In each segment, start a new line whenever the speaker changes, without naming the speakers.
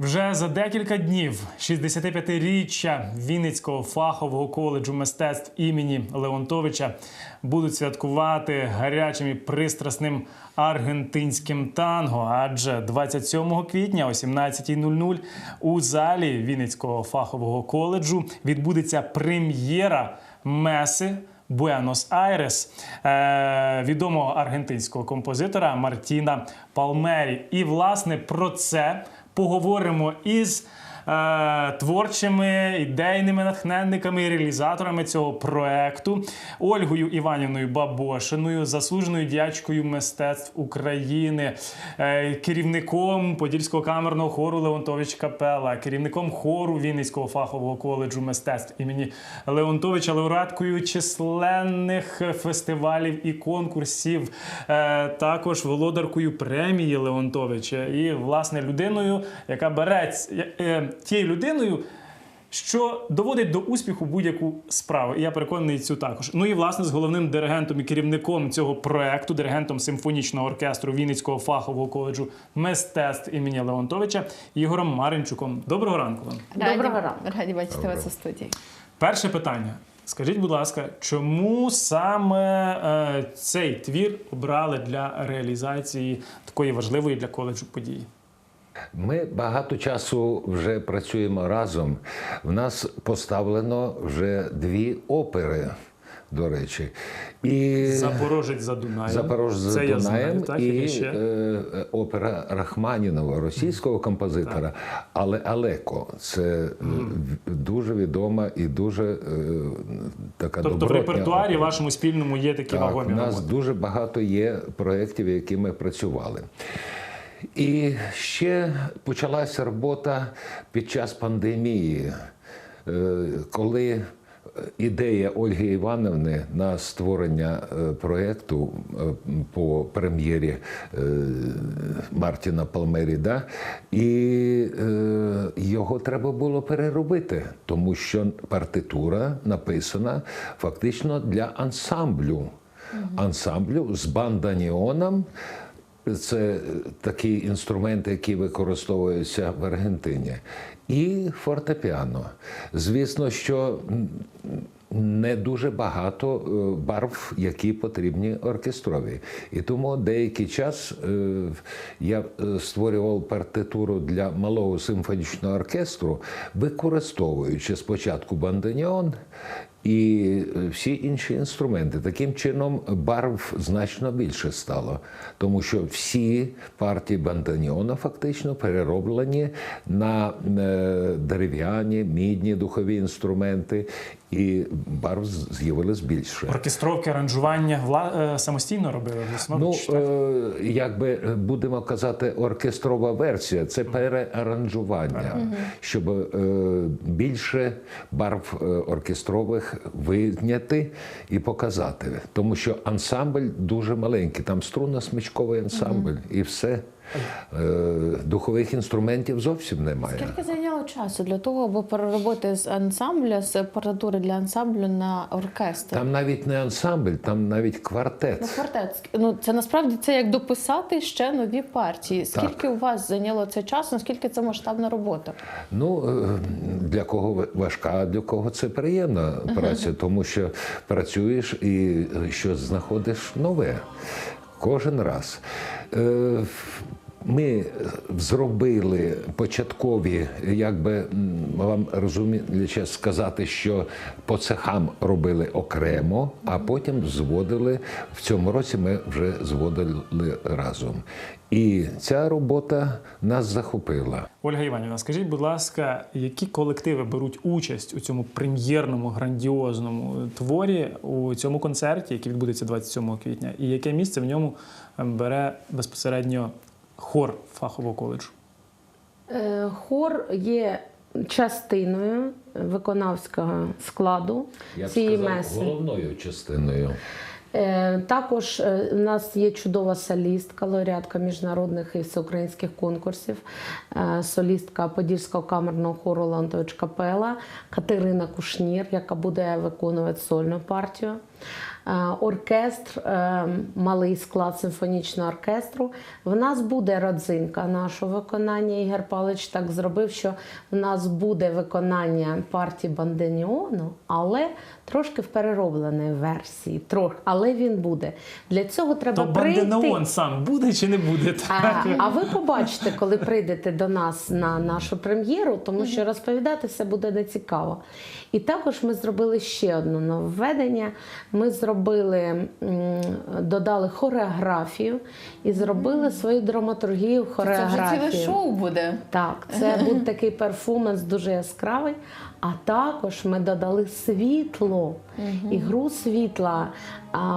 Вже за декілька днів 65-річчя Вінницького фахового коледжу мистецтв імені Леонтовича будуть святкувати гарячим і пристрасним аргентинським танго. Адже 27 квітня о 17.00 у залі Вінницького фахового коледжу відбудеться прем'єра меси. Буенос-Айрес е, відомого аргентинського композитора Мартіна Палмері. І власне про це поговоримо із творчими ідейними натхненниками і реалізаторами цього проекту Ольгою Іванівною Бабошиною, заслуженою діячкою мистецтв України, е, керівником Подільського камерного хору Леонтович Капела, керівником хору Вінницького фахового коледжу мистецтв імені Леонтовича, лауреаткою численних фестивалів і конкурсів, е, також володаркою премії Леонтовича і власне людиною, яка бере е, тією людиною. Що доводить до успіху будь-яку справу, і я переконаний цю також. Ну і власне з головним диригентом і керівником цього проекту, диригентом симфонічного оркестру Вінницького фахового коледжу мистецтв імені Леонтовича Ігорем Маринчуком. Доброго ранку вам.
Доброго ранку.
раді бачити вас у студії.
Перше питання. Скажіть, будь ласка, чому саме е, цей твір обрали для реалізації такої важливої для коледжу події?
Ми багато часу вже працюємо разом. В нас поставлено вже дві опери, до речі. І
Запорожець за Дунаєм.
Запорож за
Це я
Дунаєм
знаю, так,
і
ще.
е, е, опера Рахманінова, російського композитора, але Алеко. Це в- дуже відома і дуже е, така
Тобто в репертуарі
опера.
вашому спільному є такі
Так,
вагомі
у нас
роботи.
дуже багато є проєктів, які ми працювали. І ще почалася робота під час пандемії, е, коли ідея Ольги Івановни на створення е, проєкту е, по прем'єрі е, Мартіна Палмері, да, і е, його треба було переробити, тому що партитура написана фактично для ансамблю. Ансамблю з банданіоном. Це такий інструмент, який використовується в Аргентині, і фортепіано. Звісно, що не дуже багато е, барв, які потрібні оркестрові. І тому деякий час е, я е, створював партитуру для малого симфонічного оркестру, використовуючи спочатку банданіон і е, всі інші інструменти. Таким чином барв значно більше стало, тому що всі партії банданіона фактично перероблені на е, дерев'яні, мідні духові інструменти, і барв з'явилось більше.
Оркестровки, аранжування вла... е, самостійно робили
Ну,
так?
якби будемо казати, оркестрова версія це переаранжування, щоб е, більше барв е, оркестрових виняти і показати. Тому що ансамбль дуже маленький, там струнно-смичковий ансамбль і все. Е, Духових інструментів зовсім немає.
Скільки зайняло часу для того, аби переробити з ансамбля, з партитури для ансамблю на оркестр?
Там навіть не ансамбль, там навіть квартет.
Ну, квартет. Ну, це насправді це як дописати ще нові партії. Скільки у вас зайняло це часу? Наскільки це масштабна робота?
Ну е, для кого важка, а для кого це приємна праця, тому що працюєш і е, щось знаходиш нове кожен раз. Ми зробили початкові, якби м, вам розуміючи сказати, що по цехам робили окремо, а потім зводили в цьому році. Ми вже зводили разом. І ця робота нас захопила.
Ольга Іванівна, скажіть, будь ласка, які колективи беруть участь у цьому прем'єрному грандіозному творі у цьому концерті, який відбудеться 27 квітня, і яке місце в ньому ем, бере безпосередньо хор фахового коледжу?
Е, Хор є частиною виконавського складу цієї меси.
головною частиною.
Е, Також е, у нас є чудова солістка, лауреатка міжнародних і всеукраїнських конкурсів, солістка Подільського камерного хору Леонтович Капела Катерина Кушнір, яка буде виконувати сольну партію. Е, оркестр, е, малий склад симфонічного оркестру. В нас буде родзинка нашого виконання. Ігор Павлович так зробив, що в нас буде виконання партії Банденіону, але трошки в переробленій версії. Трохи, але він буде. Для цього треба
То
прийти.
Банденаон сам буде чи не буде?
А, а ви побачите, коли прийдете до нас на нашу прем'єру, тому що розповідати все буде нецікаво. І також ми зробили ще одне нововведення. Ми зробили, додали хореографію і зробили свою драматургію в
Це вже ціле шоу буде.
Так, це буде такий перформанс дуже яскравий. А також ми додали світло, ігру світла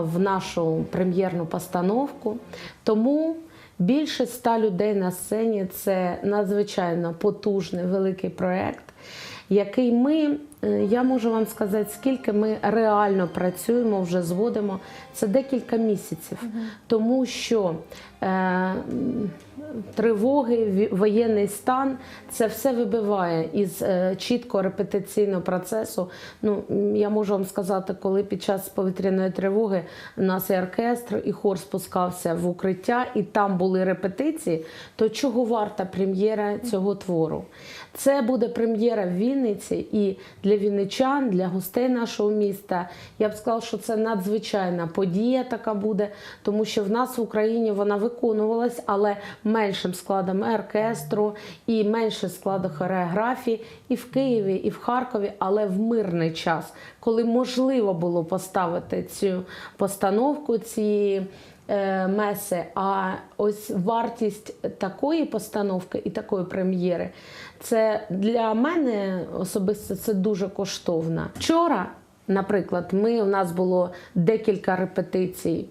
в нашу прем'єрну постановку. Тому більше ста людей на сцені це надзвичайно потужний великий проєкт, який ми, е, я можу вам сказати, скільки ми реально працюємо, вже зводимо. Це декілька місяців, тому що е, тривоги, воєнний стан це все вибиває із е, чітко репетиційного процесу. Ну я можу вам сказати, коли під час повітряної тривоги у нас і оркестр, і хор спускався в укриття, і там були репетиції, то чого варта прем'єра цього твору? Це буде прем'єра в Вінниці і для вінничан, для гостей нашого міста. Я б сказала, що це надзвичайна подія така буде, тому що в нас в Україні вона виконувалась, але меншим складом оркестру і менше складу хореографії і в Києві, і в Харкові, але в мирний час, коли можливо було поставити цю постановку цієї е, меси. А ось вартість такої постановки і такої прем'єри, це для мене особисто це дуже коштовно. Вчора, наприклад, ми у нас було декілька репетицій.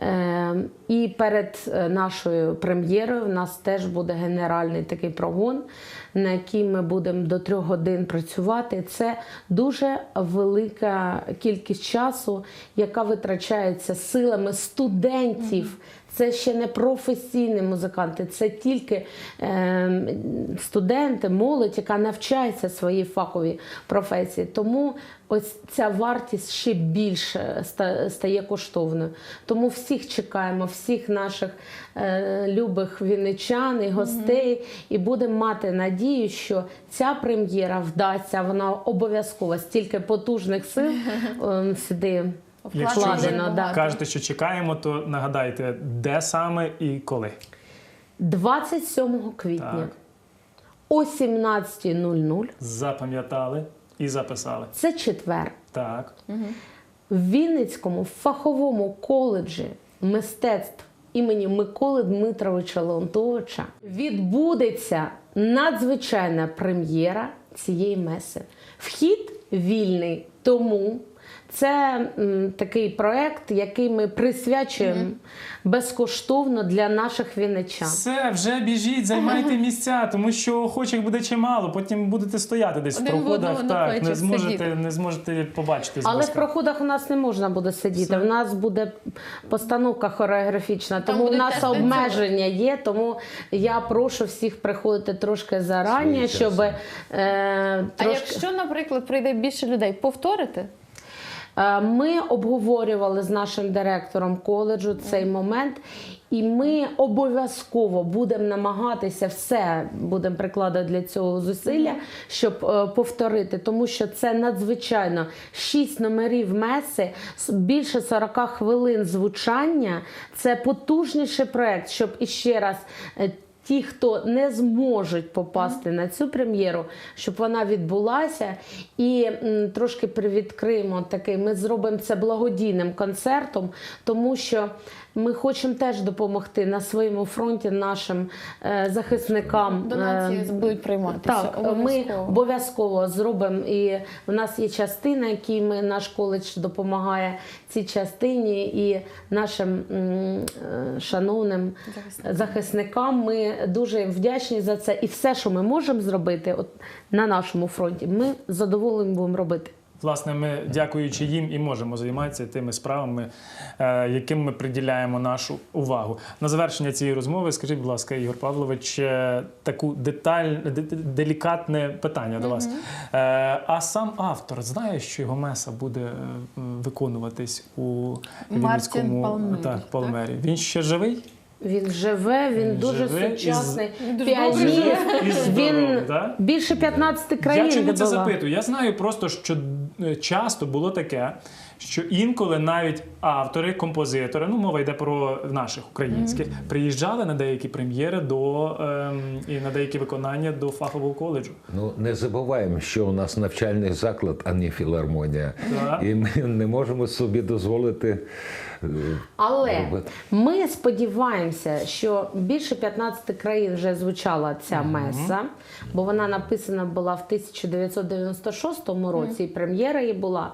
Е, і перед е, нашою прем'єрою в нас теж буде генеральний такий прогон, на який ми будемо до трьох годин працювати. Це дуже велика кількість часу, яка витрачається силами студентів. Це ще не професійні музиканти, це тільки е, студенти, молодь, яка навчається своїй фаховій професії. Тому ось ця вартість ще більше стає коштовною. Тому всіх чекаємо, всіх наших е, любих вінничан і гостей, і будемо мати надію, що ця прем'єра вдасться. Вона обов'язково стільки потужних сил е, сюди.
Якщо вже
вкладено, да.
кажете, що чекаємо, то нагадайте, де саме і коли.
27 квітня
Так.
о 17.00,
Запам'ятали і записали.
це четвер,
Так.
в Вінницькому фаховому коледжі мистецтв імені Миколи Дмитровича Леонтовича відбудеться надзвичайна прем'єра цієї меси. Вхід вільний, тому це м, такий проект, який ми присвячуємо безкоштовно для наших вінничан.
Все, вже біжіть, займайте місця, тому що охочих буде чимало. Потім будете стояти десь
Один
в
в
проходах.
одному
Так, не зможете,
сидіти.
не зможете побачити.
Але в
зблизька.
проходах у нас не можна буде сидіти.
Все.
В нас буде постановка хореографічна, тому
буде
у нас
теж
обмеження є. Тому я прошу всіх приходити трошки зарані, щоб е,
А
трошки.
якщо, наприклад, прийде більше людей, повторити?
Е, Ми обговорювали з нашим директором коледжу цей момент, і ми обов'язково будемо намагатися все будемо прикладати для цього зусилля, щоб е, повторити, тому що це надзвичайно шість номерів меси, більше 40 хвилин звучання. Це потужніший проект, щоб іще раз. Ті, хто не зможуть попасти на цю прем'єру, щоб вона відбулася, і м, трошки привідкриємо такий. Ми зробимо це благодійним концертом, тому що ми хочемо теж допомогти на своєму фронті нашим е, захисникам.
Донації
Е,
будуть прийматися.
так, ми
обов'язково.
обов'язково зробимо. І в нас є частина, якій ми наш коледж допомагає цій частині, і нашим м, е, шановним
Захисникам.
захисникам. Ми дуже вдячні за це. І все, що ми можемо зробити, от на нашому фронті, ми з задоволенням будемо робити.
Власне, ми, дякуючи їм, і можемо займатися тими справами, е, яким ми приділяємо нашу увагу. На завершення цієї розмови, скажіть, будь ласка, Ігор Павлович, е, таку деталь, де- де- делікатне питання до вас. Е, А сам автор знає, що його меса буде виконуватись у Вінницькому
Палмері,
так? Палмері. Він ще живий?
Він живе, він,
Він
дуже
живе
сучасний
Він дуже добре
піаніст.
живе.
І здоровий,
Він
да?
більше 15 країн.
Я чому це запитую? Я знаю просто, що е, часто було таке, що інколи навіть автори, композитори, ну мова йде про наших українських, приїжджали на деякі прем'єри до ем, і на деякі виконання до фахового коледжу.
Ну не забуваємо, що у нас навчальний заклад, а не філармонія.
Так.
І ми не можемо собі дозволити. е,
Але
робити.
ми сподіваємося, що більше 15 країн вже звучала ця меса, бо вона написана була в 1996 році, і прем'єра її була.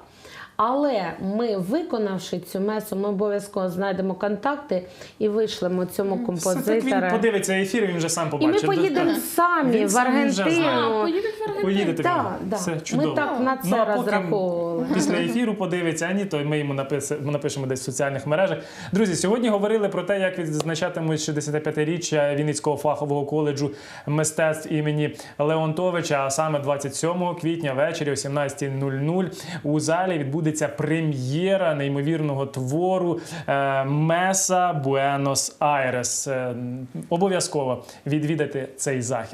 Але ми, виконавши цю месу, ми обов'язково знайдемо контакти і вийшлемо цьому
композитору. так він подивиться ефір, він вже сам
І ми
поїдемо
поїдемо самі
Він
в. Аргентину.
Поїдуть в Аргентину.
Поїдете в
Так.
Все
Ми так на це
Ну, а поки
розраховували.
Після ефіру подивиться, а ні, то ми йому напишемо десь в соціальних мережах. Друзі, сьогодні говорили про те, як відзначатимуть 65-річчя Вінницького фахового коледжу мистецтв імені Леонтовича. А саме 27 квітня ввечері о 17.00 у залі відбудеться прем'єра неймовірного твору е, Меса Буенос Айрес. Е, Обов'язково відвідати цей захід.